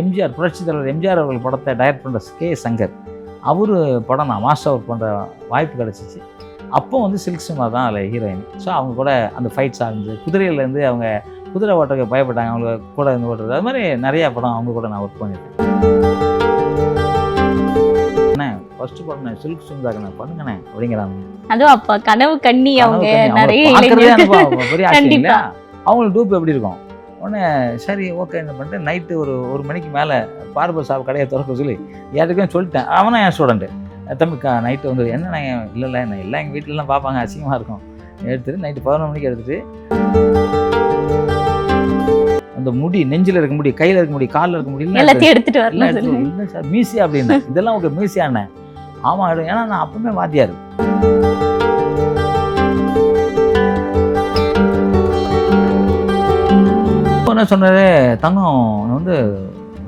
எம்ஜிஆர் புரட்சித் தலைவர் எம்ஜிஆர் அவர்கள் படத்தை டைரக்ட் பண்ணுற கே சங்கர். அவர் படம் நான் மாஸ்டர் ஒர்க் பண்ணுற வாய்ப்பு கிடச்சிச்சு. அப்போ வந்து சில்க் சினிமா தான் அதில் ஹீரோயின் ஸோ அவங்க கூட அந்த ஃபைட்ஸ் ஆகுது குதிரையிலேருந்து அவங்க குதிரை ஓட்டுறதுக்கு பயப்பட்டாங்க. அவங்க கூட இருந்து ஓட்டுறது. அது மாதிரி நிறையா படம் அவங்க கூட நான் ஒர்க் பண்ணியிருக்கேன். அண்ணே ஃபர்ஸ்ட் படம் சில்க் சுந்தாக்கு நான் பண்ணுங்கண்ணே அப்படிங்கிறாங்க. அதுவும் அப்ப கனவு கண்ணி அவங்க. நிறைய பெரிய? அவங்களுக்கு டூப் எப்படி இருக்கும்? உடனே சரி ஓகே என்ன பண்ணிட்டு நைட்டு ஒரு ஒரு மணிக்கு மேலே பார்பர் ஷாப் கடையை திறக்க சொல்லி யாருக்கும் சொல்லிட்டேன். அவனும் என் ஸ்டூடெண்ட்டு தம்பி நைட்டு வந்து என்ன இல்லை இல்லை என்ன எல்லாம் எங்கள் வீட்டிலலாம் பார்ப்பாங்க அசிங்கமாக இருக்கும். எடுத்துட்டு நைட்டு பதினொரு மணிக்கு எடுத்துட்டு அந்த முடி நெஞ்சில் இருக்க முடி கையில் இருக்க முடி காலில் இருக்க முடி எல்லாம் எல்லாத்தையும் எடுத்துட்டு இல்லை வரணும் எடுத்து சொல்லுங்க. இல்லை சார் மியூசியா அப்படின்னு. இதெல்லாம் ஓகே மியூசியாண்ணே ஆமாம் ஏன்னா நான் அப்பவுமே வாத்தியார். இப்போ என்ன சொன்னாரு தங்கம் வந்து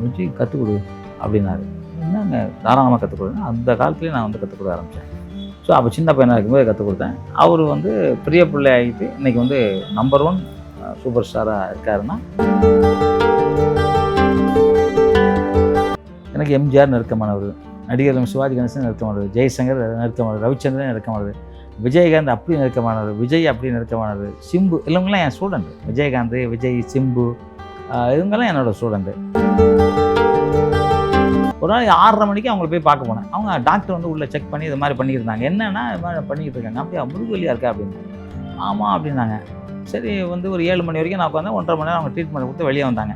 வச்சு கற்றுக் கொடு அப்படின்னாரு. என்னங்க தாராளமாக கற்றுக் கொடுங்க அந்த காலத்துலேயே நான் வந்து கற்றுக் கொடுக்க ஆரம்பித்தேன் ஸோ அப்போ சின்ன பையனாக இருக்கும்போது கற்றுக் கொடுத்தேன். அவர் வந்து பெரிய பிள்ளை ஆகிட்டு இன்னைக்கு வந்து நம்பர் ஒன் சூப்பர் ஸ்டாராக இருக்காருன்னா எனக்கு எம்ஜிஆர் நெருக்கமானவர் நடிகர் சிவாஜி கணேசன் நெருக்கமானவர் ஜெய்சங்கர் நெருக்கமானவர் ரவிச்சந்திரன் நெருக்கமானவர் விஜயகாந்த் அப்படி நெருக்கமானவர் விஜய் அப்படி நெருக்கமானவர் சிம்பு இவங்கெல்லாம் என் ஸ்டூடெண்ட் விஜயகாந்த் விஜய் சிம்பு இவங்கெல்லாம் என்னோட ஸ்டூடெண்ட்டு ஒரு நாள் ஆறரை மணிக்கு அவங்கள போய் பார்க்க போனேன். அவங்க டாக்டர் வந்து உள்ளே செக் பண்ணி இது மாதிரி பண்ணியிருந்தாங்க. என்னென்னா இது மாதிரி பண்ணிக்கிட்டு இருக்காங்க. அப்படியா முதுகுவலியாக இருக்கா அப்படின்னு. ஆமாம் அப்படின்னாங்க. சரி வந்து ஒரு ஏழு மணி வரைக்கும் நான் உட்காந்து ஒன்றரை மணி நேரம் அவங்க ட்ரீட்மெண்ட் கொடுத்து வெளியே வந்தாங்க.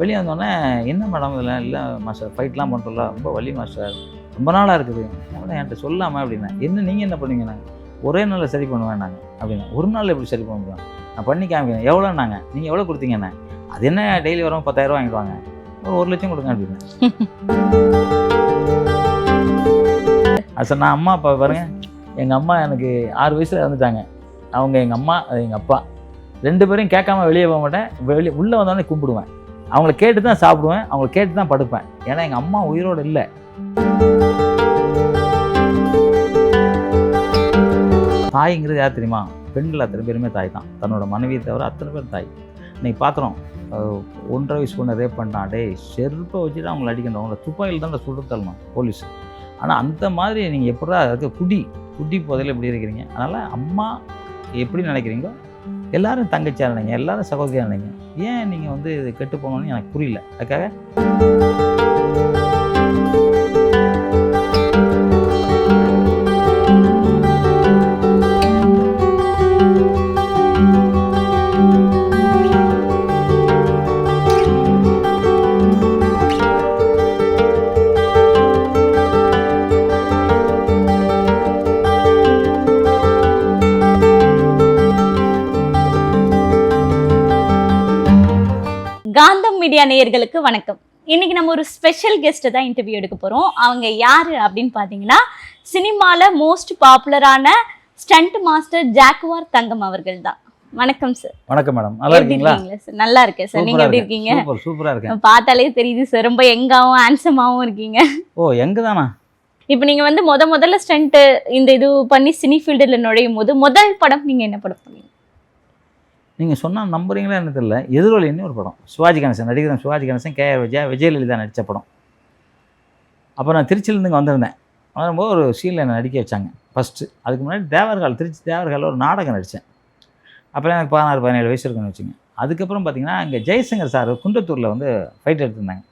வெளியே வந்தோடனே என்ன மேடம் இதில் இல்லை மாஸ்டர் ஃபைட்லாம் பண்ணுறல ரொம்ப வலி மாஸ்டர் ரொம்ப நாளாக இருக்குது. என்கிட்ட சொல்லாமல் அப்படின்னா என்ன நீங்கள் என்ன பண்ணுவீங்கண்ணா ஒரே நாளில் சரி பண்ணுவேன் நாங்கள் அப்படின்னா ஒரு நாளில் எப்படி சரி பண்ண முடியும்? நான் பண்ணி காமிக்கிறேன். எவ்வளோன்னாங்க நீங்கள் எவ்வளோ கொடுத்தீங்கண்ணே அது என்ன டெய்லி வரும் பத்தாயிரம் வாங்கிடுவாங்க. ஒரு ஒரு லட்சம் கொடுங்க அப்படின்னு. அது சார் நான் அம்மா அப்பா பாருங்கள் எங்கள் அம்மா எனக்கு ஆறு வயசில் இறந்துட்டாங்க. அவங்க எங்கள் அம்மா அது எங்கள் அப்பா. ரெண்டு பேரையும் கேட்காம வெளியே போக மாட்டேன். வெளியே உள்ளே வந்தோடனே கும்பிடுவேன் அவங்கள கேட்டு தான் சாப்பிடுவேன். அவங்கள கேட்டு தான் படுப்பேன். ஏன்னா எங்கள் அம்மா உயிரோடு இல்லை. தாய்ங்கிறது யார் தெரியுமா? பெண்கள் அத்தனை பேருமே தாய் தான். தன்னோட மனைவியை தவிர அத்தனை பேர் தாய். இன்றைக்கி பார்க்குறோம் ஒன்றரை வயசு பொண்ணை ரேப் பண்ணான் டேய் செருப்பை வச்சுட்டு அவங்கள அடிக்கணும். அவங்கள துப்பாக்கியில் தான் சுட்டு தள்ளணும் போலீஸ் ஆனால் அந்த மாதிரி நீங்கள் எப்படா இருக்க குடி குடி போதையில் எப்படி இருக்கிறீங்க? அதனால் அம்மா எப்படி நினைக்கிறீங்களோ எல்லாரும் தங்கச்சியாக நினைங்க எல்லாரும் சகோதரியாக நினைங்க ஏன் நீங்கள் வந்து இது கெட்டு போகணும்னு எனக்கு புரியல. அதுக்காக மீடியா நேயர்களுக்கு வணக்கம். இன்னைக்கு நம்ம ஒரு ஸ்பெஷல் கெஸ்ட்டை தான் இன்டர்வியூ எடுக்க போறோம். அவங்க யாரு அப்படின்னு பார்த்தீங்கன்னா சினிமால மோஸ்ட் பாப்புலரான ஸ்டண்ட் மாஸ்டர் ஜாக்குவார் தங்கம் அவர்கள் தான். வணக்கம் சார் வணக்கம் மேடம் நல்லா இருக்கீங்களா? சார் நல்லா இருக்கேன் சார் நீங்க எப்படி இருக்கீங்க? சூப்பர் இருக்கேன். பார்த்தாலே தெரியுது சார் ரொம்ப யங்காவும் ஹேண்ட்ஸமாவும் இருக்கீங்க. ஓ எங்கே தானா இப்போ நீங்க வந்து முத முதல்ல ஸ்டண்ட் இந்த இது பண்ணி சினி ஃபீல்டில் நுழையும் போது முதல் படம் நீங்க என்ன படம் பண்ணீங்க? நீங்கள் சொன்னால் நம்புறீங்களா என்ன தெரியல. எதிரொலின்னு ஒரு படம். சிவாஜி கணேசன் நடிகர் சிவாஜி கணேசன் கே ஆர் விஜயா விஜயலலிதா நடித்த படம். அப்போ நான் திருச்சியிலேருந்து இங்கே வந்திருந்தேன். வரும்போது ஒரு சீனில் என்னை நடிக்க வச்சாங்க. ஃபஸ்ட்டு அதுக்கு முன்னாடி தேவர்கால் திருச்சி தேவர்காலில் ஒரு நாடகம் நடித்தேன் அப்போலாம் எனக்கு பதினாறு பதினேழு வயசு இருக்குன்னு வச்சுங்க அதுக்கப்புறம் பார்த்தீங்கன்னா இங்கே ஜெய்சங்கர் சார் குன்றத்தூரில் வந்து ஃபைட் எடுத்திருந்தாங்க.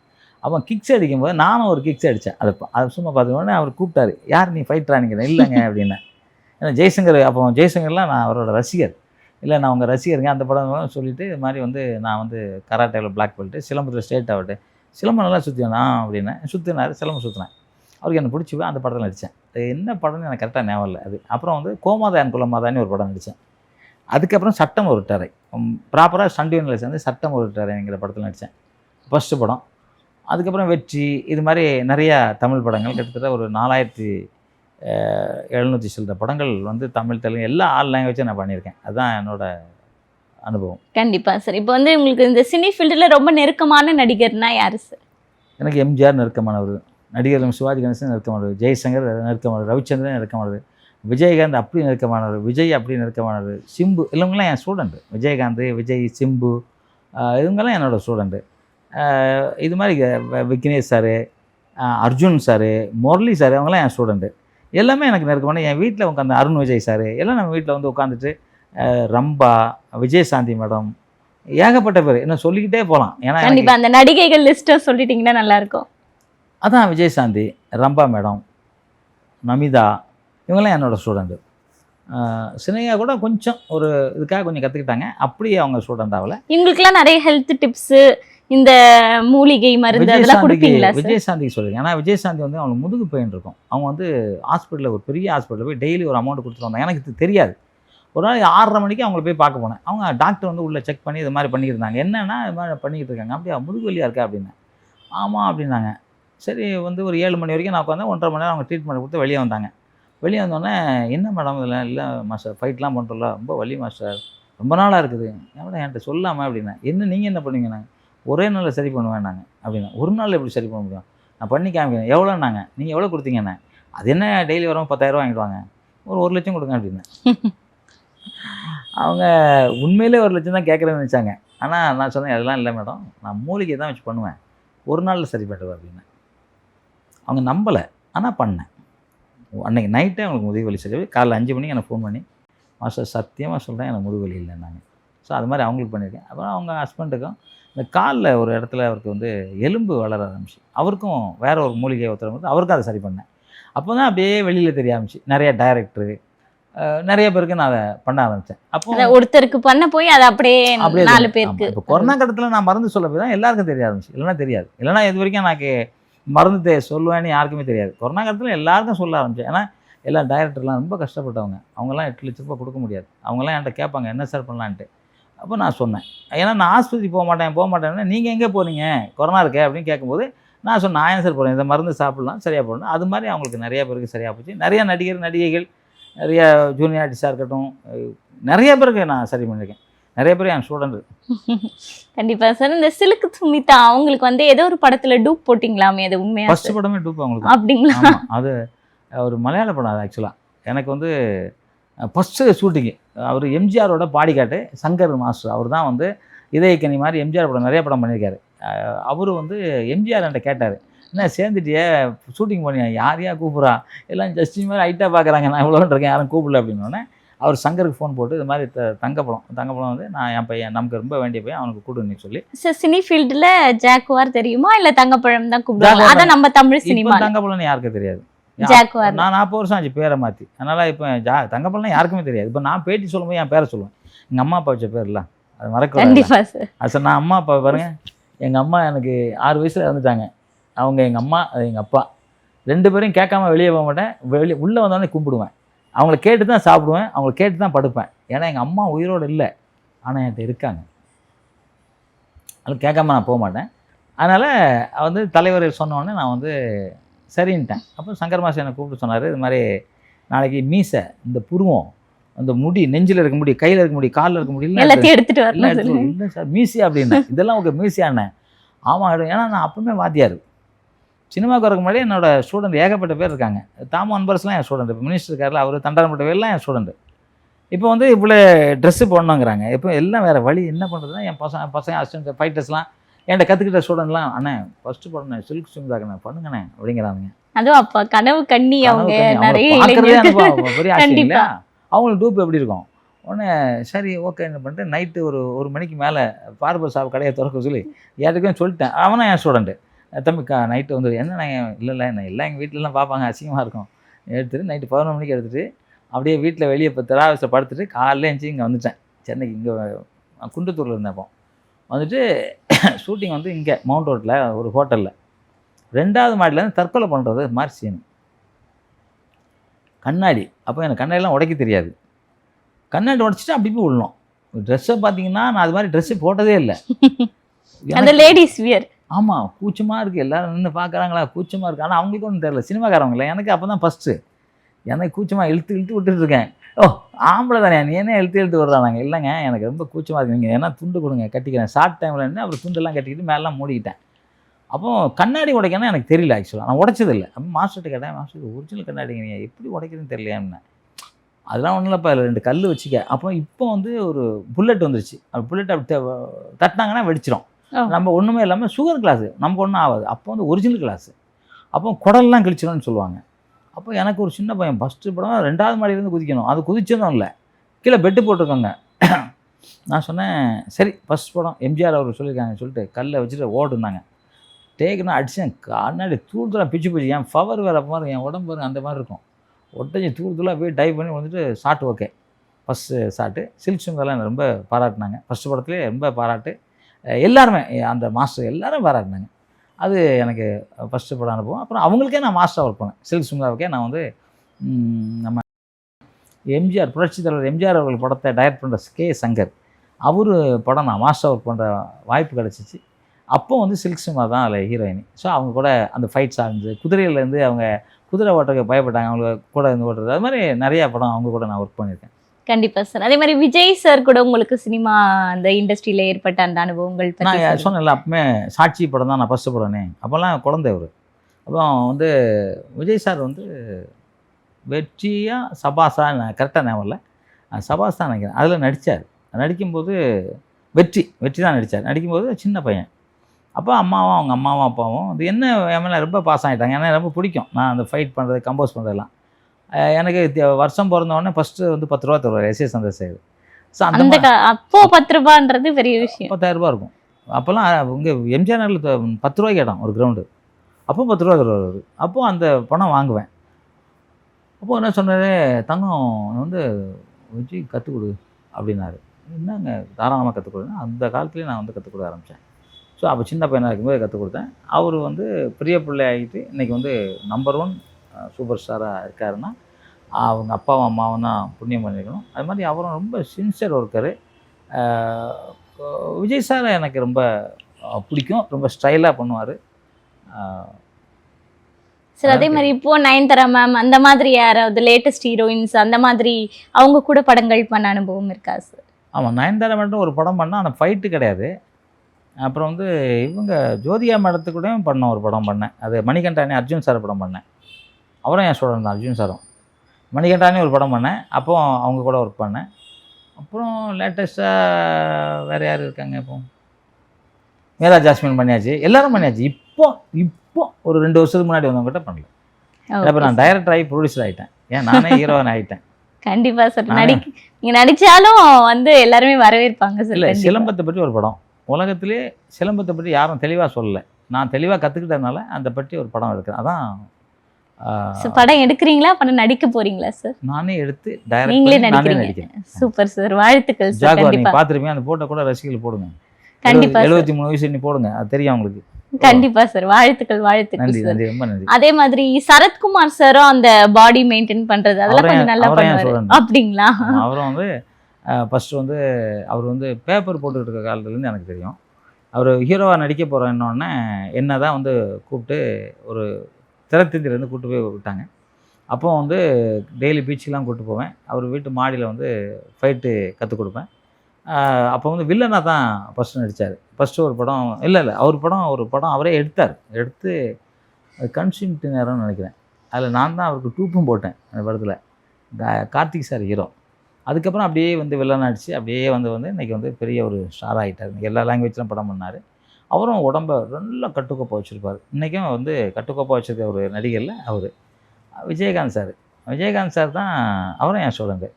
அவன் கிக்ஸ் அடிக்கும்போது நானும் ஒரு கிக்ஸ் அடித்தேன் அது அது சும்மா பார்த்துக்கோடனே அவர் கூப்பிட்டாரு யார் நீ ஃபைட்டரா நினைக்கிறேன் இல்லைங்க அப்படின்னேன் ஏன்னா ஜெய்சங்கர் அப்போ ஜெய்சங்கர்லாம் நான் அவரோட ரசிகர். இல்லை நான் உங்கள் ரசிகருங்க அந்த படம் சொல்லிட்டு இது மாதிரி வந்து நான் வந்து கராட்டேவில் பிளாக் பெல்ட்டு சிலம்பத்தில் ஸ்டேட் ஆகட்டு சிலம்பம் நல்லா சுற்றினா அப்படின்னேன் சுற்றினார் சிலம்பம் சுற்றினேன் அவருக்கு எனக்கு பிடிச்சி போய் அந்த படத்தில் நடித்தேன். அது என்ன படம்னு எனக்கு கரெக்டாக ஞாபகம் இல்லை. அது அப்புறம் வந்து கோமாதான் குலமாதான்னு ஒரு படம் நடித்தேன். அதுக்கப்புறம் சட்டம் ஒரு டரை ப்ராப்பராக சண்டியூனில் சேர்ந்து சட்டம் ஒரு டரைங்கிற படத்தில் நடித்தேன். ஃபஸ்ட்டு படம். அதுக்கப்புறம் வெற்றி இது மாதிரி நிறையா தமிழ் படங்கள். கிட்டத்தட்ட ஒரு நாலாயிரத்தி எழுநூற்றி சில்லற படங்கள் வந்து தமிழ் தெலுங்கு எல்லா ஆல் லாங்குவேஜும் நான் பண்ணியிருக்கேன். அதுதான் என்னோட அனுபவம். கண்டிப்பா சார் இப்போ வந்து உங்களுக்கு இந்த சினி ஃபீல்டில் ரொம்ப நெருக்கமான நடிகர்னா யாரு சார் எனக்கு எம்ஜிஆர் நெருக்கமானவர் நடிகர் சிவாஜி கணேசன் நெருக்கமானவர் ஜெய்சங்கர் நெருக்கமானவர் ரவிச்சந்திரன் நெருக்கமானவர் விஜயகாந்த் அப்படி நெருக்கமானவர் விஜய் அப்படி நெருக்கமானவர் சிம்பு இவங்கெல்லாம் என் ஸ்டூடெண்ட் விஜயகாந்த் விஜய் சிம்பு இவங்கெல்லாம் என்னோட ஸ்டூடெண்ட்டு அஹ் இது மாதிரி Vignesh sir Arjun sir Murali sir அவங்களாம் என் ஸ்டூடெண்ட்டு எல்லாமே எனக்கு நெருக்கமான என் வீட்டில் உட்காந்து அருண் விஜய் சார் எல்லாம் நம்ம வீட்டில் வந்து உட்காந்துட்டு ரம்பா விஜயசாந்தி மேடம் ஏகப்பட்ட பேர். என்ன சொல்லிக்கிட்டே போகலாம் ஏன்னா எனக்கு- கண்டிப்பா அந்த நடிகைகள் லிஸ்ட்டை சொல்லிட்டீங்கன்னா நல்லா இருக்கும் அதான் விஜயசாந்தி ரம்பா மேடம் நமிதா இவங்கெல்லாம் என்னோட ஸ்டூடெண்ட்டு சினையா கூட கொஞ்சம் ஒரு இதுக்காக கொஞ்சம் கற்றுக்கிட்டாங்க அப்படியே அவங்க ஸ்டூடெண்ட் ஆகல. இவங்களுக்குலாம் நிறைய ஹெல்த் டிப்ஸ் இந்த மூலிகை மருந்து அதெல்லாம் கொடுப்பீங்களா விஜயசாந்திக்கு சொல்லுங்க ஏன்னா விஜயசாந்தி வந்து அவங்களுக்கு முதுகு பெயின் இருக்கும். அவங்க வந்து ஹாஸ்பிட்டலில் ஒரு பெரிய ஹாஸ்பிட்டலில் போய் டெய்லி ஒரு அமௌண்ட் கொடுத்துட்டு வந்தாங்க. எனக்கு இது தெரியாது. ஒரு நாள் ஆறரை மணிக்கு அவங்கள போய் பார்க்க போனேன். அவங்க டாக்டர் வந்து உள்ளே செக் பண்ணி இது மாதிரி பண்ணிட்டு இருந்தாங்க. என்னன்னா இது மாதிரி பண்ணிக்கிட்டு இருக்காங்க. அப்படியா முதுகு வலியாக இருக்கா அப்படின்னு. ஆமாம் அப்படின்னாங்க. சரி வந்து ஒரு ஏழு மணி வரைக்கும் நான் உட்காந்து ஒன்றரை மணி நேரம் அவங்க ட்ரீட்மெண்ட் கொடுத்து வெளியே வந்தாங்க. வெளியே வந்தோடனே என்ன மேடம் இதில்? இல்லை மாஸ்டர் ஃபைட்லாம் பண்ணுறோம்ல ரொம்ப வலி மாஸ்டர் ரொம்ப நாளாக இருக்குது. எவ்வளோ என்கிட்ட சொல்லாமல் அப்படின்னா என்ன நீங்கள் என்ன பண்ணுவீங்க ஒரே நாளில் சரி பண்ணுவேன் நாங்கள் அப்படின்னா. ஒரு நாளில் எப்படி சரி பண்ண முடியும்? நான் பண்ணி காமிக்கிறேன். எவ்வளோன்னாங்க நீங்கள் எவ்வளோ கொடுத்தீங்கண்ணே அது என்ன டெய்லி வரும் பத்தாயிரரூவா வாங்கிடுவாங்க. ஒரு ஒரு லட்சம் கொடுங்க அப்படின்னு அவங்க உண்மையிலே ஒரு லட்சம் தான் கேட்குறேன்னு நினச்சாங்க. ஆனால் நான் சொன்னேன் அதெல்லாம் இல்லை மேடம். நான் மூலிகை தான் வச்சு பண்ணுவேன். ஒரு நாளில் சரி பண்ணுவேன் அப்படின்னு அவங்க நம்பலை. ஆனால் பண்ணேன். அன்னைக்கு நைட்டே அவங்களுக்கு முதுகு வலி சரி காலைல அஞ்சு மணிக்கு எனக்கு ஃபோன் பண்ணி மாஸ்டர் சத்தியமாக சொல்கிறேன் எனக்கு முதுகு வலி இல்லைன்னாங்க. ஸோ அது மாதிரி அவங்களுக்கு பண்ணியிருக்கேன். அப்புறம் அவங்க ஹஸ்பண்டுக்கும் இந்த காலில் ஒரு இடத்துல அவருக்கு வந்து எலும்பு வளர ஆரம்பிச்சு. அவருக்கும் வேற ஒரு மூலிகை ஒருத்தர் வந்து அவருக்கும் அதை சரி பண்ணேன். அப்போ தான் அப்படியே வெளியில் தெரிய ஆரம்பிச்சு. நிறைய டைரக்டரு நிறைய பேருக்கு நான் அதை பண்ண ஆரம்பித்தேன் அப்போ ஒருத்தருக்கு பண்ண போய் அது அப்படியே அப்படியே நாலு. பேருக்கு. இப்போ கொரோனா கட்டத்தில் நான் மருந்து சொல்ல போய் தான் எல்லாருக்கும் தெரிய ஆரம்பிச்சு. இல்லைன்னா தெரியாது. இல்லைன்னா இது வரைக்கும் எனக்கு மருந்து தே சொல்லுவேன்னு யாருக்குமே தெரியாது. கொரோனா காலத்தில் எல்லாருக்கும் சொல்ல ஆரம்பிச்சேன். ஏன்னா எல்லா டைரக்டர்லாம் ரொம்ப கஷ்டப்பட்டவங்க. அவங்கெல்லாம் எட்டு லட்ச ரூபாய் கொடுக்க முடியாது. அவங்கெல்லாம் என்கிட்ட கேட்பாங்க என்ன சார் பண்ணலான்ட்டு? அப்போ நான் சொன்னேன். ஏன்னா நான் ஆஸ்பத்திரி போக மாட்டேன் போக மாட்டேன்னா நீங்கள் எங்கே போறீங்க கொரோனா இருக்கே அப்படின்னு கேட்கும்போது நான் சொன்னேன் நான் ஏன் சார் போகிறேன் இந்த மருந்து சாப்பிடலாம் சரியாக போடணும். அது மாதிரி அவங்களுக்கு நிறைய பேருக்கு சரியாக போச்சு. நிறைய நடிகர் நடிகைகள் நிறைய ஜூனியர் ஆர்டிஸ்டாக இருக்கட்டும் நிறைய பேருக்கு நான் சரி பண்ணியிருக்கேன். நிறைய பேர் என் ஸ்டூடெண்ட் கண்டிப்பா சார். இந்த சிலுக்கு சுமிதா அவங்களுக்கு வந்து ஏதோ ஒரு படத்துல டூப் போட்டிங்களாமே அது உண்மையா ஃபர்ஸ்ட்? படமே டூப் அவங்களுக்கு. அப்படிங்களா? அது ஒரு மலையாள படம் அது ஆக்சுவலாக எனக்கு வந்து ஃபஸ்ட்டு ஷூட்டிங்கு அவர் எம்ஜிஆரோட பாடிகாட்டு சங்கர் மாஸ்டர். அவர் தான் வந்து இதயக்கனி மாதிரி எம்ஜிஆர் படம் நிறைய படம் பண்ணியிருக்காரு. அவர் வந்து எம்ஜிஆர் என்கிட்ட கேட்டார் என்ன சேர்ந்துட்டியே? ஷூட்டிங் பண்ணியா யார் யார் கூப்பிட்றா? எல்லாம் ஜஸ்டின் மாதிரி ஹைட்டாக பார்க்குறாங்க. நான் இவ்வளோன்னு இருக்கேன். யாரும் கூப்பிடல. அப்படின்னோடனே அவர் சங்கருக்கு ஃபோன் போட்டு இது மாதிரி த தங்கப்படம். தங்கப்படம் வந்து நான் என் பையன் நமக்கு ரொம்ப வேண்டிய பையன் அவனுக்கு கூடுன்னு சொல்லி. சார் சினி ஃபீல்டுல ஜாக்குவார் தெரியுமா? இல்ல தங்கப்பழம் தான் கூப்பிடுவாங்க? அதான் நம்ம தமிழ் சினிமா தங்கப்படம்னு யாருக்கும் தெரியாது. ஜாக்குவார் நான் நாற்பது வருஷம் ஆச்சு பேரை மாற்றி அதனால் இப்போ ஜா தங்கப்பல்லாம் யாருக்குமே தெரியாது. இப்போ நான் பேட்டி சொல்லும்போது என் பேரை சொல்லுவேன். எங்கள் அம்மா அப்பா வச்ச பேர்ல. அது மறக்க கண்டிப்பா சார் அது சார் நான் அம்மா அப்பா பாருங்க. எங்கள் அம்மா எனக்கு ஆறு வயசில் இறந்துட்டாங்க. அவங்க எங்கள் அம்மா அது எங்கள் அப்பா. ரெண்டு பேரும் கேட்காம வெளியே போக மாட்டேன். வெளியே உள்ளே வந்தோடனே கும்பிடுவேன் அவங்கள கேட்டு தான் சாப்பிடுவேன். அவங்கள கேட்டு தான் படுப்பேன். ஏன்னா எங்கள் அம்மா உயிரோடு இல்லை. ஆனால் என்கிட்ட இருக்காங்க. அது கேட்காம நான் போக மாட்டேன். அதனால் வந்து தலைவர் சொன்னோடனே நான் வந்து சரின்ட்டேன். அப்போ சங்கர் மாஸ்டர் என்னை கூப்பிட்டு சொன்னார் இது மாதிரி நாளைக்கு மீசை இந்த புருவம் அந்த முடி நெஞ்சில் இருக்க முடி கையில் இருக்க முடி காலில் இருக்க முடி எல்லாம் எல்லாத்தையும் எடுத்துட்டு இல்லை வரணும் எடுத்து சொல்லி. இல்லை சார் மியூசியா அப்படின்னு இதெல்லாம் ஓகே மியூசியாண்ணே ஆமாம் ஏன்னா நான் அப்பவுமே வாத்தியார். சினிமாவுக்கு வரக்கு முன்னாடி என்னோட ஸ்டூடெண்ட் ஏகப்பட்ட பேர் இருக்காங்க. தாமு அன்பரஸ்லாம் என் ஸ்டூடெண்ட் இப்போ மினிஸ்டர் இருக்கார்ல அவர் தண்டாரப்பட்ட பேர்லாம் என் ஸ்டூடெண்ட் இப்போ வந்து இவ்வளோ ட்ரெஸ்ஸு போடணுங்கிறாங்க. இப்போ எல்லாம் வேறு வழி என்ன பண்ணுறதுன்னா என் பசங்க பசங்க அசிஸ்டன்ட் ஃபைட்டர்ஸ்லாம் என்கிட்ட கற்றுக்கிட்ட ஸ்டூடெண்ட்லாம் அண்ணே ஃபஸ்ட்டு போடணும் சில்க் சுமிதாக்கண்ணே பண்ணுங்கண்ணே அப்படிங்கிறாங்க அதுவும் அப்ப கனவு கண்ணி அவங்க பெரிய ஆசை கண்டிப்பா. இல்லையா? அவங்களுக்கு டூப் எப்படி இருக்கும்? உடனே சரி ஓகே என்ன பண்ணிட்டு நைட்டு ஒரு ஒரு மணிக்கு மேலே பார்பர் ஷாப் கடையை திறக்க சொல்லி யாருக்கும் சொல்லிட்டேன். அவனும் என் ஸ்டூடெண்ட்டு தம்பி கா நைட்டு வந்து என்னண்ணா இல்லை இல்லை என்ன எல்லாம் எங்கள் வீட்டிலலாம் பார்ப்பாங்க அசிங்கமாக இருக்கும். எடுத்துட்டு நைட்டு பதினொரு மணிக்கு எடுத்துட்டு அப்படியே வீட்டில் வெளியே இப்போ தெராவசில் படுத்துட்டு காலைல எழுந்துச்சி இங்கே வந்துட்டேன். சென்னைக்கு இங்கே குண்டத்தூரில் இருந்தேன் அப்போ. வந்துட்டு ஷூட்டிங் வந்து இங்கே மவுண்ட் ரோட்டில் ஒரு ஹோட்டலில் ரெண்டாவது மாடிலேருந்து தற்கொலை பண்ணுறது மாதிரி சீன் கண்ணாடி. அப்போ எனக்கு கண்ணாடிலாம் உடைக்க தெரியாது. கண்ணாடி உடைச்சிட்டு அப்படி போய் விடணும். ட்ரெஸ்ஸை பார்த்தீங்கன்னா நான் அது மாதிரி ட்ரெஸ்ஸு போட்டதே இல்லை. அந்த லேடிஸ் வியர் ஆமாம் கூச்சமாக இருக்குது எல்லாரும் நின்று பார்க்குறாங்களா கூச்சமாக இருக்குது ஆனால் அவங்களுக்கு ஒன்றும் தெரியல. சினிமாக்காரங்களே எனக்கு அப்போ தான் ஃபஸ்ட்டு எனக்கு கூச்சமாக இழுத்து இழுத்து விட்டுட்டு இருக்கேன் ஓ ஆம்பளை தானே நீ என்ன இழுத்து இழுத்து விடுறாங்க இல்லைங்க எனக்கு ரொம்ப கூச்சமாக இருக்குது நீங்கள் என்ன துண்டு கொடுங்க கட்டிக்கிறேன். ஷார்ட் டைமில் என்ன அப்புறம் துண்டெல்லாம் கட்டிக்கிட்டு மேலாம் மூடிக்கிட்டேன். அப்போ கண்ணாடி உடைக்கணும் எனக்கு தெரியல ஆக்சுவலாக நான் உடைச்சதில்லை அப்போ மாஸ்டர்கிட்ட கேட்டேன் மாஸ்டர் ஒரிஜினல் கண்ணாடிங்க நீங்கள் எப்படி உடைக்கிறதுன்னு தெரியலையான்னு அதெல்லாம் ஒன்றும் இல்லைப்பா அதில் ரெண்டு கல் வச்சுக்க. அப்போ இப்போ வந்து ஒரு புல்லட் வந்துருச்சு. அந்த புல்லட் அப்படி தட்டினாங்கன்னா வெடிச்சிரும். ஓ. நம்ம ஒன்றுமே இல்லாமல் சுகர் கிளாஸு நமக்கு ஒன்றும் ஆகாது. அப்போ வந்து ஒரிஜினல் கிளாஸு அப்போ குடல்லாம் கிழிச்சிடும்னு சொல்லுவாங்க. அப்போ எனக்கு ஒரு சின்ன பையன் ஃபஸ்ட்டு படம் ரெண்டாவது மாடியிலேருந்து குதிக்கணும். அது குதிச்சதும் இல்லை. கீழே பெட்டு போட்டிருக்காங்க. நான் சொன்னேன் சரி ஃபஸ்ட் படம். எம்ஜிஆர் அவர் சொல்லியிருக்காங்க. சொல்லிட்டு கல்லை வச்சுட்டு ஓடுனாங்க. டேக்குனா அடித்தேன் கண்ணாடி தூள் தூளாக பிச்சு பிச்சு. என் ஃபவர் வேறு மாதிரி என் உடம்பு பாருங்க அந்த மாதிரி இருக்கும். ஒட்டஞ்சி தூள் தூளாக போய் டைவ் பண்ணி வந்துட்டு shot okay first shot Silk சுங்கெல்லாம் ரொம்ப பாராட்டினாங்க. ஃபஸ்ட்டு படத்துலேயே ரொம்ப பாராட்டு. எல்லாருமே அந்த மாஸ்டர் எல்லாரும் பாராட்டினாங்க. அது எனக்கு ஃபஸ்ட்டு படம் அனுபவம். அப்புறம் அவங்களுக்கே நான் மாஸ்டர் ஒர்க் பண்ணேன். சில்க் சுங்காவுக்கே நான் வந்து நம்ம எம்ஜிஆர் புரட்சி தலைவர் எம்ஜிஆர் அவர்கள் படத்தை டைரக்ட் பண்ணுற கே சங்கர். அவர் படம் நான் மாஸ்டர் ஒர்க் பண்ணுற வாய்ப்பு கிடச்சிச்சு. அப்போ வந்து சில்க் சுமா தான் அதில் ஹீரோயினி ஸோ அவங்க கூட அந்த ஃபைட் சாங்ஸு குதிரையிலேருந்து அவங்க குதிரை ஓட்டுறதுக்கு பயப்பட்டாங்க. அவங்க கூட இருந்து ஓட்டுறது. அது மாதிரி நிறையா படம் அவங்க கூட நான் ஒர்க் பண்ணியிருக்கேன். கண்டிப்பா சார் அதே மாதிரி விஜய் சார் கூட உங்களுக்கு சினிமா அந்த இண்டஸ்ட்ரியில ஏற்பட்ட அந்த அனுபவங்கள் நான். சொன்னேன்ல அப்பவுமே சாட்சி படம் தான் நான் ஃபஸ்ட்டு படனே அப்போல்லாம் குழந்தை அவர். அப்போ வந்து விஜய் சார் வந்து வெற்றியா சபாசா நான் கரெக்டாக ஞாபகம் இல்லை. சபாஸ் தான் நினைக்கிறேன். அதில் நடித்தார் நடிக்கும்போது வெற்றி வெற்றி தான் நடித்தார் நடிக்கும்போது சின்ன பையன். அப்போ அம்மாவும் அவங்க அம்மாவும் அப்பாவும் இது என்ன என் மேலே ரொம்ப பாஸ் ஆகிட்டாங்க ஏன்னா ரொம்ப பிடிக்கும். நான் அந்த ஃபைட் பண்ணுறது கம்போஸ் பண்ணுறதெல்லாம் அஹ் எனக்கு வருஷம் பிறந்த உடனே ஃபஸ்ட்டு வந்து பத்து ரூபா தருவார் எஸ் ஏ சந்திரசேகர். ஸோ அந்த அப்போ பத்து ரூபான்றது பெரிய விஷயம். பத்தாயிரம் ரூபாய் இருக்கும். அப்போல்லாம் இங்கே எம்ஜிஆர் நகரில் பத்து ரூபாய்க்கு இடம் ஒரு கிரவுண்டு அப்போ பத்து ரூபா தருவார் அவரு. அப்போ அந்த பணம் வாங்குவேன். அப்போ என்ன சொன்னாரு தங்கம் வந்து வச்சு கற்றுக் கொடு அப்படின்னாரு. என்னங்க தாராளமாக கற்றுக் கொடுங்க. அந்த காலத்துலேயே நான் வந்து கற்றுக் கொடுக்க ஆரம்பித்தேன் ஸோ அப்போ சின்ன பையனாக இருக்கும்போது கற்றுக் கொடுத்தேன். அவர் வந்து பெரிய பிள்ளை ஆகிட்டு இன்றைக்கி வந்து நம்பர் ஒன் சூப்பர் ஸ்டாராக இருக்காருன்னா அவங்க அப்பாவும் அம்மாவும் தான் புண்ணியம் பண்ணியிருக்கணும் அது மாதிரி அவரும் ரொம்ப சின்சியர் ஒர்க்கரு விஜய் சார் எனக்கு ரொம்ப பிடிக்கும். ரொம்ப ஸ்டைலாக பண்ணுவார். சார் அதே மாதிரி இப்போ நயன்தாரா மேம் அந்த மாதிரி யாராவது லேட்டஸ்ட் ஹீரோயின்ஸ் அந்த மாதிரி அவங்க கூட படங்கள் பண்ண அனுபவம் இருக்கா சார் ஆமாம் நயன்தாரா மட்டும் ஒரு படம் பண்ணால் ஆனால் ஃபைட்டு கிடையாது. அப்புறம் வந்து இவங்க ஜோதிகா மேடத்துக்கு கூடயும் பண்ண ஒரு படம் பண்ணேன். அது மணிகண்டானி அர்ஜுன் சார் படம் பண்ணேன். அவரும் என் ஸ்டூடெண்ட் தான் அர்ஜுன் சாரும் மணிகண்டானி ஒரு படம் பண்ணேன். அப்போ அவங்க கூட ஒர்க் பண்ணேன். அப்புறம் லேட்டஸ்ட்டாக வேறு யார் இருக்காங்க இப்போ? மேரா ஜாஸ்மின் பண்ணியாச்சு. எல்லாரும் பண்ணியாச்சு. இப்போ இப்போ ஒரு ரெண்டு வருஷத்துக்கு முன்னாடி வந்தவங்ககிட்ட பண்ணல. இப்போ நான் டைரக்டர் ஆகி ப்ரொடியூசர் ஆகிட்டேன் ஏன் நானே ஹீரோவன் ஆகிட்டேன் கண்டிப்பா சார் நானே- நடி நீங்க நடிச்சாலும் வந்து எல்லாருமே வரவேற்பாங்க சார் இல்லை. சிலம்பத்தை பற்றி ஒரு படம். உலகத்திலே சிலம்பத்தை பற்றி யாரும் தெளிவாக சொல்லலை. நான் தெளிவாக கற்றுக்கிட்டதுனால அந்த பற்றி ஒரு படம் எடுக்கிறேன் அதான் படம் எடுக்கிறீங்களா? படம் நடிக்க போறீங்களா சார் நானே எடுத்து நீங்களே நடிக்கிறீங்க. சூப்பர் சார் வாழ்த்துக்கள் சார் கண்டிப்பா. நீங்கள் பார்த்துருப்பீங்க? அந்த போட்டோ கூட ரசிகர்கள் போடுங்க. கண்டிப்பா சார் எழுபத்தி மூணு வயசு நீ போடுங்க. அது தெரியும் அவங்களுக்கு. கண்டிப்பா சார் வாழ்த்துக்கள் வாழ்த்துக்கள் சார் அதே மாதிரி சரத்குமார் சாரும் அந்த பாடி மெயின்டைன் பண்றது. அதெல்லாம் கொஞ்சம் நல்லா பண்ணுவாரு. அப்படிங்களா? அவரும் வந்து ஃபஸ்ட்டு வந்து அவர் வந்து பேப்பர் போட்டுக்கிட்டு இருக்க காலத்துலேருந்து எனக்கு தெரியும். அவர் ஹீரோவாக நடிக்க போகிறேன்னொடனே என்ன தான் வந்து கூப்பிட்டு ஒரு திறத்திந்திலேருந்து கூப்பிட்டு போய் விட்டாங்க. அப்போ வந்து டெய்லி பீச்சுக்கெலாம் கூட்டு போவேன். அவர் வீட்டு மாடியில் வந்து ஃபைட்டு கற்றுக் கொடுப்பேன். அப்போ வந்து வில்லனாக தான் ஃபஸ்ட்டு நடித்தார் ஃபஸ்ட்டு ஒரு படம் இல்லை இல்லை அவர் படம் ஒரு படம் அவரே எடுத்தார். எடுத்து கன்சியூம்ட்டு நேரம்னு நினைக்கிறேன். அதில் நான் தான் அவருக்கு டூப்பும் போட்டேன் அந்த படத்தில். கார்த்திக் சார் ஹீரோ அதுக்கப்புறம் அப்படியே வந்து வில்லன் அடித்து அப்படியே வந்து வந்து இன்றைக்கி வந்து பெரிய ஒரு ஸ்டார் ஆகிட்டார் எல்லா லாங்குவேஜ்லாம் படம் பண்ணார். அவரும் உடம்ப நல்லா கட்டுக்கோப்பை வச்சுருப்பார். இன்றைக்கும் வந்து கட்டுக்கோப்பை வச்சுருக்க ஒரு நடிகரில் அவர். விஜயகாந்த் சார். விஜயகாந்த் சார் தான் அவரும் என் ஸ்டூடெண்ட்டு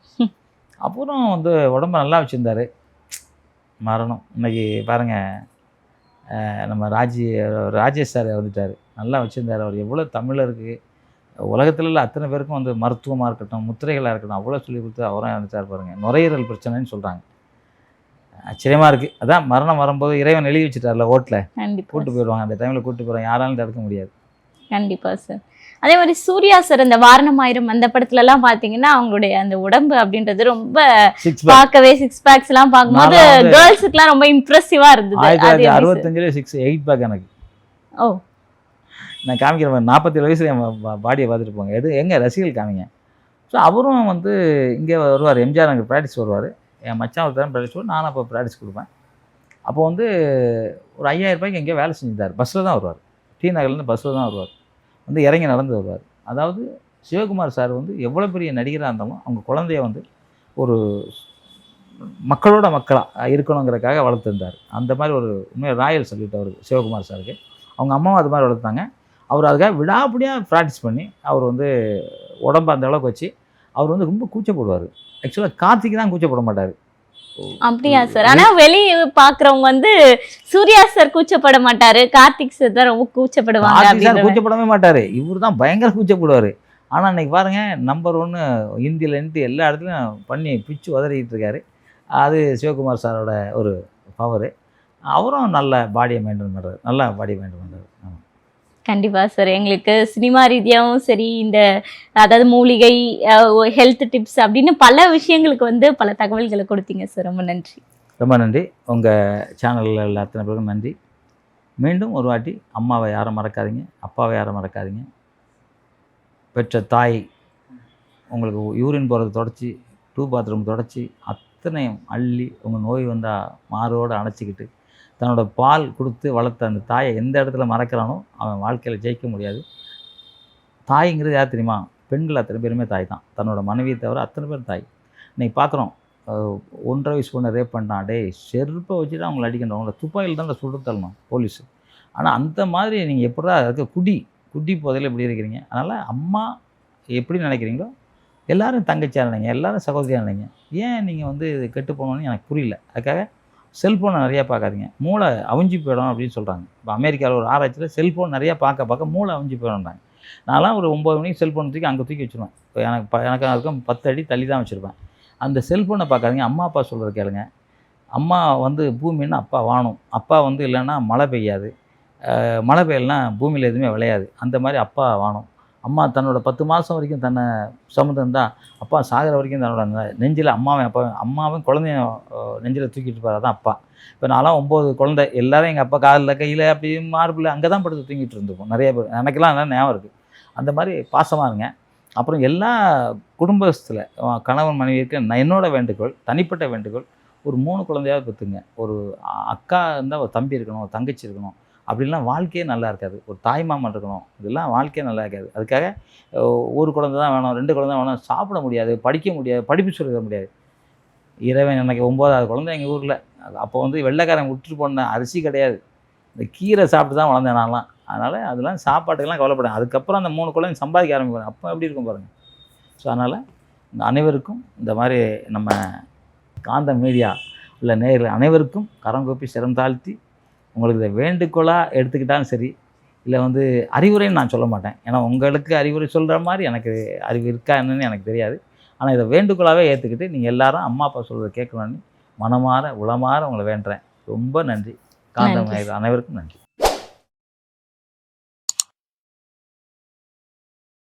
அப்புறம் வந்து உடம்ப நல்லா வச்சுருந்தார். மரணம். இன்னைக்கு பாருங்கள் நம்ம ராஜி ராஜேஷ் சார் வந்துட்டார். நல்லா வச்சுருந்தார் அவர். எவ்வளோ தமிழருக்கு உலகத்தில் உள்ள அத்தனை பேருக்கும் வந்து மருத்துவமாக இருக்கட்டும் முத்திரைகளாக இருக்கட்டும் அவ்வளோ சொல்லி கொடுத்து அவரும் இறந்துட்டார் பாருங்க. நுரையீரல் பிரச்சனைன்னு சொல்கிறாங்க ஆச்சரியமாக இருக்குது அதான் மரணம் வரும்போது இறைவன் எழுதி வச்சுட்டார்ல ஓட்டில். கூட்டு போயிடுவாங்க. அந்த டைமில் கூட்டு போகிறோம் யாராலும் தடுக்க முடியாது. கண்டிப்பா சார் அதே மாதிரி சூர்யா சார் இந்த வாரணமாயிரம் அந்த படத்துல எல்லாம் பாத்தீங்கன்னா அவங்களுடைய அந்த உடம்பு அப்படின்றது ரொம்ப பார்க்கவே சிக்ஸ் பேக்ஸ் எல்லாம் பார்க்கும்போது கேர்ள்ஸுக்கு எல்லாம் ரொம்ப இம்ப்ரெசிவா இருந்தது? அறுபத்தஞ்சிலே சிக்ஸ் எயிட் பேக் எனக்கு. ஓ. நான் காமிக்கிற மாதிரி நாற்பத்தேழு வயசுல என் பாடியை பார்த்துட்டு போங்க. எது எங்கே ரசிகர்கள் காமிங்க. ஸோ அவரும் வந்து இங்கே வருவார். எம்ஜிஆர் எனக்கு ப்ராக்டிஸ் வருவார். என் மச்சான் ஒருத்தரம் தரம் ஸ்கூல் நானும் அப்போ ப்ராக்டிஸ் கொடுப்பேன். அப்போ வந்து ஒரு ஐயாயிரம் ரூபாய்க்கு எங்கேயோ வேலை செஞ்சுட்டார். பஸ்ஸில் தான் வருவார். டி நகர்லேருந்து பஸ்ஸில் தான் வருவார். வந்து இறங்கி நடந்து வருவார். அதாவது சிவகுமார் சார் வந்து எவ்வளோ பெரிய நடிகராக இருந்தாலும் அவங்க குழந்தைய வந்து ஒரு மக்களோட மக்களாக இருக்கணுங்கிறதுக்காக வளர்த்துருந்தார் அந்த மாதிரி ஒரு உண்மையாக ராயல் சொல்லிட்டு அவருக்கு சிவகுமார் சாருக்கு அவங்க அம்மாவும் அது மாதிரி வளர்த்தாங்க. அவர் அதுக்காக விடாப்படியாக ப்ராக்டிஸ் பண்ணி அவர் வந்து உடம்ப அந்த அளவுக்கு வச்சு அவர் வந்து ரொம்ப கூச்சப்படுவார். ஆக்சுவலாக கார்த்திக் தான் கூச்சப்பட மாட்டார். அப்படியா சார். ஆனா வெளிய பாக்குறவங்க வந்து சூர்யா சார் கூச்சப்பட மாட்டாரு கார்த்திக் சார் தான் ரொம்ப கூச்சப்படுவாங்க கூச்சப்படவே மாட்டார். இவர் தான் பயங்கர கூச்சப்படுவார். ஆனால் இன்னைக்கு பாருங்க நம்பர் ஒன்று இந்தியிலேருந்து எல்லா இடத்துலையும் பண்ணி பிச்சு உதறிக்கிட்டு இருக்காரு. அது சிவகுமார் சாரோட ஒரு பவர் அவரும் நல்ல பாடியை மெயின்டைன் பண்ணுறாரு நல்ல பாடியை மெயின்டைன் பண்ணுறாரு ஆமாம் கண்டிப்பாக சார். எங்களுக்கு சினிமா ரீதியாகவும் சரி இந்த அதாவது மூலிகை ஹெல்த் டிப்ஸ் அப்படின்னு பல விஷயங்களுக்கு வந்து பல தகவல்களை கொடுத்தீங்க சார். ரொம்ப நன்றி. ரொம்ப நன்றி. உங்கள் சேனலில் உள்ள அத்தனை பேருக்கும் நன்றி. மீண்டும் ஒரு வாட்டி அம்மாவை யாரும் மறக்காதீங்க அப்பாவை யாரும் மறக்காதீங்க. பெற்ற தாய் உங்களுக்கு யூரின் போகிறத தொடச்சி டூ பாத்ரூம் தொடச்சி அத்தனையும் அள்ளி உங்கள் நோய் வந்தால் மாறோடு அணைச்சிக்கிட்டு தன்னோட பால் கொடுத்து வளர்த்த அந்த தாயை எந்த இடத்துல மறக்கிறானோ அவன் வாழ்க்கையில் ஜெயிக்க முடியாது. தாய்ங்கிறது யார் தெரியுமா? பெண்கள் அத்தனை பேருமே தாய் தான். தன்னோட மனைவியை தவிர அத்தனை பேர் தாய். இன்றைக்கி பார்க்குறோம் ஒன்றரை வயசு பொண்ணை ரேப் பண்ணான். டேய் செருப்பை வச்சுட்டு அவங்களை அடிக்கணும். அவங்கள துப்பாக்கியில் தான் சுட்டு தள்ளணும் போலீஸு ஆனால் அந்த மாதிரி நீங்கள் எப்படா இருக்க குடி குடி போதையில் எப்படி இருக்கிறீங்க? அதனால் அம்மா எப்படி நினைக்கிறீங்களோ எல்லாரும் தங்கச்சியாக நினைங்க எல்லாரும் சகோதரியாக நினைங்க ஏன் நீங்கள் வந்து கெட்டு போனோன்னு எனக்கு புரியல. அதுக்காக செல்ஃபோனை நிறையா பார்க்காதீங்க. மூளை அவிஞ்சு போயிடும் அப்படின்னு சொல்கிறாங்க இப்போ அமெரிக்காவில் ஒரு ஆராய்ச்சியில் செல்ஃபோன் நிறையா பார்க்க பார்க்க மூளை அவிஞ்சு போயிடும்ன்றாங்க. நான்லாம் ஒரு ஒம்பது மணிக்கு செல்ஃபோன் தூக்கி அங்கே தூக்கி வச்சுருவேன். இப்போ எனக்கு ப எனக்கு அதுக்கும் பத்து அடி தள்ளி தான் வச்சுருப்பேன். அந்த செல்ஃபோனை பார்க்காதீங்க. அம்மா அப்பா சொல்கிறது கேளுங்க. அம்மா வந்து பூமின்னா அப்பா வாணும் அப்பா வந்து இல்லைன்னா மழை பெய்யாது. மழை பெய்யலாம் பூமியில் எதுவுமே விளையாது. அந்த மாதிரி அப்பா வாணும் அம்மா தன்னோட பத்து மாதம் வரைக்கும் தன்னை சுமந்து தான் அப்பா சாகிற வரைக்கும் தன்னோட நெஞ்சில் அம்மாவும் அப்பாவும் அம்மாவும் குழந்தைய நெஞ்சில் தூக்கிட்டு போகிறா தான் அப்பா. இப்போ நான்லாம் ஒம்பது குழந்தை எல்லாரும் எங்கள் அப்பா காலில் கையில் அப்படி மார்பில் அங்கே தான் படுத்து தூங்கிட்டு இருந்துப்போம் நிறைய பேர் எனக்கெல்லாம் நல்லா ஞாபகம் இருக்குது அந்த மாதிரி பாசமாக இருங்க. அப்புறம் எல்லா குடும்பத்தில் கணவன் மனைவிக்கு நான் என்னோட வேண்டுகோள் தனிப்பட்ட வேண்டுகோள் ஒரு மூணு குழந்தையாவது பெற்றுங்க ஒரு அக்கா இருந்தால் ஒரு தம்பி இருக்கணும் ஒரு தங்கச்சி இருக்கணும். அப்படிலாம் வாழ்க்கையே நல்லா இருக்காது. ஒரு தாய்மாமன் இருக்கணும் இதெல்லாம் வாழ்க்கையே நல்லா இருக்காது. அதுக்காக ஒரு குழந்தை தான் வேணும் ரெண்டு குழந்தை வேணும் சாப்பிட முடியாது படிக்க முடியாது படிப்பு சொல்லிட முடியாது. இறைவன் எனக்கு ஒம்போதாவது குழந்தை எங்கள் ஊரில். அப்போ வந்து வெள்ளைக்காரன் விட்டுட்டு போன அரிசி கிடையாது. இந்த கீரை சாப்பிட்டு தான் வளர்ந்தேன் நான்லாம். அதனால் அதெல்லாம் சாப்பாட்டுக்கெல்லாம் கவலைப்படேன் அதுக்கப்புறம் அந்த மூணு குழந்தை சம்பாதிக்க ஆரம்பிக்கிறேன் அப்போ எப்படி இருக்கும் பாருங்கள் ஸோ அதனால் இந்த அனைவருக்கும் இந்த மாதிரி நம்ம காந்த மீடியா உள்ள நேரில் அனைவருக்கும் கரம் கோப்பி சிரம் தாழ்த்தி உங்களுக்கு இதை வேண்டுகோளாக எடுத்துக்கிட்டாலும் சரி இல்லை வந்து அறிவுரைன்னு நான் சொல்ல மாட்டேன். ஏன்னா உங்களுக்கு அறிவுரை சொல்கிற மாதிரி எனக்கு அறிவு இருக்கா என்னன்னு எனக்கு தெரியாது. ஆனால் இதை வேண்டுகோளாகவே ஏற்றுக்கிட்டு நீங்கள் எல்லாரும் அம்மா அப்பா சொல்கிறத கேட்கணும்னு மனமாற உளமாற உங்களை வேண்டுறேன். ரொம்ப நன்றி. காந்த நன்றி. நேயர்கள் அனைவருக்கும் நன்றி.